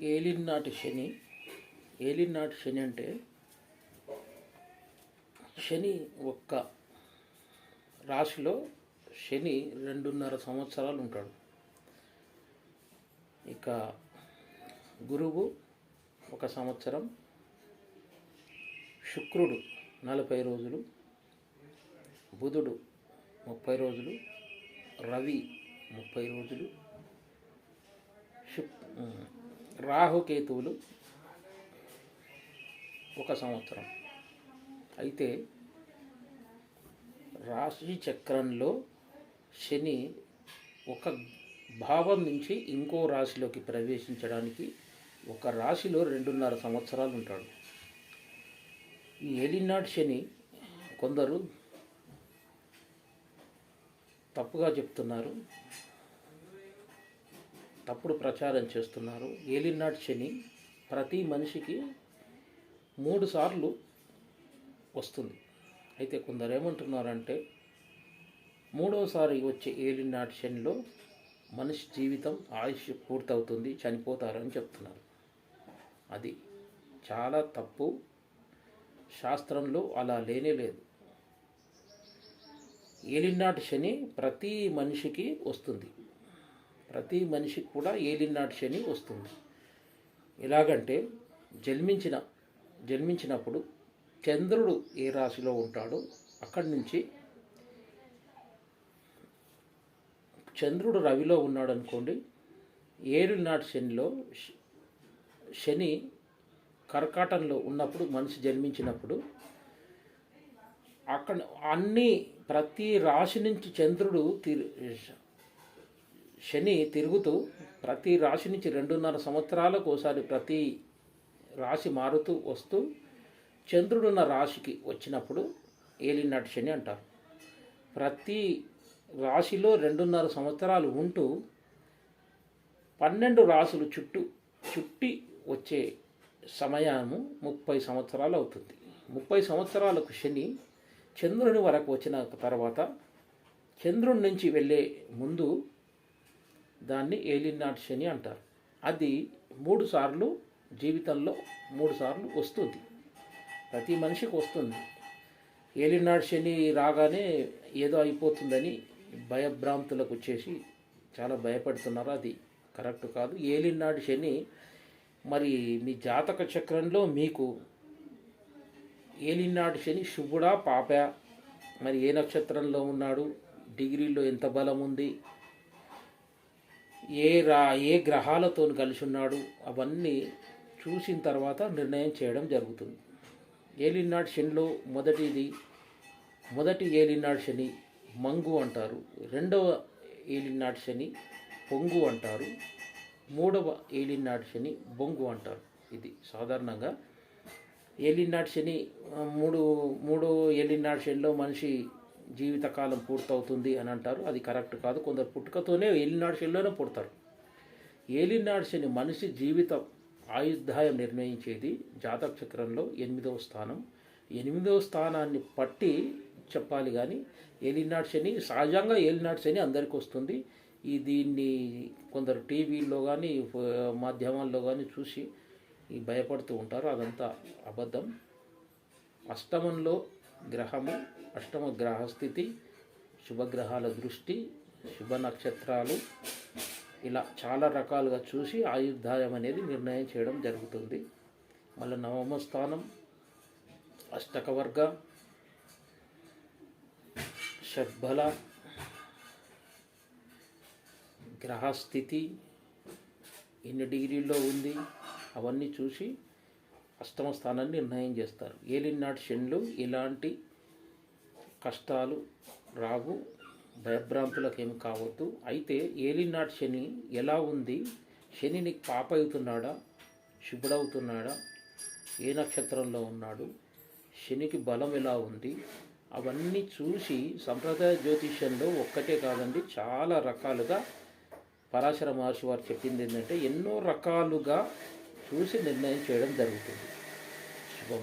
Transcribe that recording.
ఏలినాటి శని. ఏలినాటి శని అంటే శని ఒక్క రాశిలో శని రెండున్నర సంవత్సరాలు ఉంటాడు. ఇక గురువు ఒక సంవత్సరం శుక్రుడు నలభై రోజులు బుధుడు ముప్పై రోజులు రవి ముప్పై రోజులు శుక్ రాహుకేతువులు ఒక సంవత్సరం. అయితే రాశి చక్రంలో శని ఒక భావం నుంచి ఇంకో రాశిలోకి ప్రవేశించడానికి ఒక రాశిలో రెండున్నర సంవత్సరాలు ఉంటాడు. ఈ ఏలినాటి శని కొందరు తప్పుగా చెప్తున్నారు. తప్పుడు ప్రచారం చేస్తున్నారు. ఏలినాటి శని ప్రతి మనిషికి మూడు సార్లు వస్తుంది. అయితే కొందరు ఏమంటున్నారంటే మూడవసారి వచ్చే ఏలినాటి శనిలో మనిషి జీవితం ఆయుష్ పూర్తవుతుంది చనిపోతారని చెప్తున్నారు. అది చాలా తప్పు. శాస్త్రంలో అలా లేనే లేదు. ఏలినాటి శని ప్రతి మనిషికి వస్తుంది. ప్రతి మనిషికి కూడా ఏలినాటి శని వస్తుంది. ఎలాగంటే జన్మించిన జన్మించినప్పుడు చంద్రుడు ఏ రాశిలో ఉంటాడో అక్కడి నుంచి చంద్రుడు రవిలో ఉన్నాడు అనుకోండి ఏలినాటి శనిలో శని కర్కాటంలో ఉన్నప్పుడు మనిషి జన్మించినప్పుడు అక్కడ అన్ని ప్రతి రాశి నుంచి చంద్రుడు తిరు శని తిరుగుతూ ప్రతి రాశి నుంచి రెండున్నర సంవత్సరాలకు ఒకసారి ప్రతి రాశి మారుతూ వస్తూ చంద్రుడున్న రాశికి వచ్చినప్పుడు ఏలినాటి శని అంటారు. ప్రతి రాశిలో రెండున్నర సంవత్సరాలు ఉంటూ పన్నెండు రాసులు చుట్టూ చుట్టి వచ్చే సమయము ముప్పై సంవత్సరాలు అవుతుంది. ముప్పై సంవత్సరాలకు శని చంద్రుని వరకు వచ్చిన తర్వాత చంద్రుడి నుంచి వెళ్ళే ముందు దాన్ని ఏలినాటి శని అంటారు. అది మూడు సార్లు జీవితంలో మూడు సార్లు వస్తుంది. ప్రతి మనిషికి వస్తుంది. ఏలినాడు శని రాగానే ఏదో అయిపోతుందని భయభ్రాంతులకు వచ్చేసి చాలా భయపడుతున్నారు. అది కరెక్ట్ కాదు. ఏలినాడు శని మరి మీ జాతక చక్రంలో మీకు ఏలినాడు శని శుభుడా పాప? మరి ఏ నక్షత్రంలో ఉన్నాడు? డిగ్రీలో ఎంత బలం ఉంది? ఏ రా ఏ గ్రహాలతో కలిసి ఉన్నాడు అవన్నీ చూసిన తర్వాత నిర్ణయం చేయడం జరుగుతుంది. ఏలినాడు శనిలో మొదటిది మొదటి ఏలినాడు శని మంగు అంటారు. రెండవ ఏలినాడు శని పొంగు అంటారు. మూడవ ఏలినాడు శని బొంగు అంటారు. ఇది సాధారణంగా ఏలినాడు శని మూడు మూడో ఏలినాడు శనిలో మనిషి జీవితకాలం పూర్తవుతుంది అని అంటారు. అది కరెక్ట్ కాదు. కొందరు పుట్టుకతోనే ఏలినాడు శనిలోనే పుడతారు. ఏలినాడు శని మనిషి జీవిత ఆయుర్దాయం నిర్ణయించేది జాతక చక్రంలో ఎనిమిదవ స్థానం. ఎనిమిదవ స్థానాన్ని పట్టి చెప్పాలి కానీ ఏలినాడు శని సహజంగా ఏలినాడు శని అందరికీ వస్తుంది. ఈ దీన్ని కొందరు టీవీల్లో కానీ మాధ్యమాల్లో కానీ చూసి భయపడుతూ ఉంటారు. అదంతా అబద్ధం. అష్టమంలో గ్రహము అష్టమ గ్రహస్థితి శుభగ్రహాల దృష్టి శుభ నక్షత్రాలు ఇలా చాలా రకాలుగా చూసి ఆయుర్దాయం అనేది నిర్ణయం చేయడం జరుగుతుంది. మళ్ళీ నవమ స్థానం అష్టకవర్గ షడ్బల గ్రహస్థితి ఎన్ని డిగ్రీల్లో ఉంది అవన్నీ చూసి అష్టమ స్థానాన్ని నిర్ణయం చేస్తారు. ఏలినాటి శనులు ఇలాంటి కష్టాలు రావు భయభ్రాంతులకు ఏమి కావద్దు. అయితే ఏలినాటి శని ఎలా ఉంది? శని నీకు పాప అవుతున్నాడా శుభుడవుతున్నాడా? ఏ నక్షత్రంలో ఉన్నాడు? శనికి బలం ఎలా ఉంది? అవన్నీ చూసి సంప్రదాయ జ్యోతిష్యంలో ఒక్కటే కాదండి చాలా రకాలుగా పరాశర మహర్షి వారు చెప్పింది ఏంటంటే ఎన్నో రకాలుగా చూసి నిర్ణయం చేయడం జరుగుతుంది. శుభం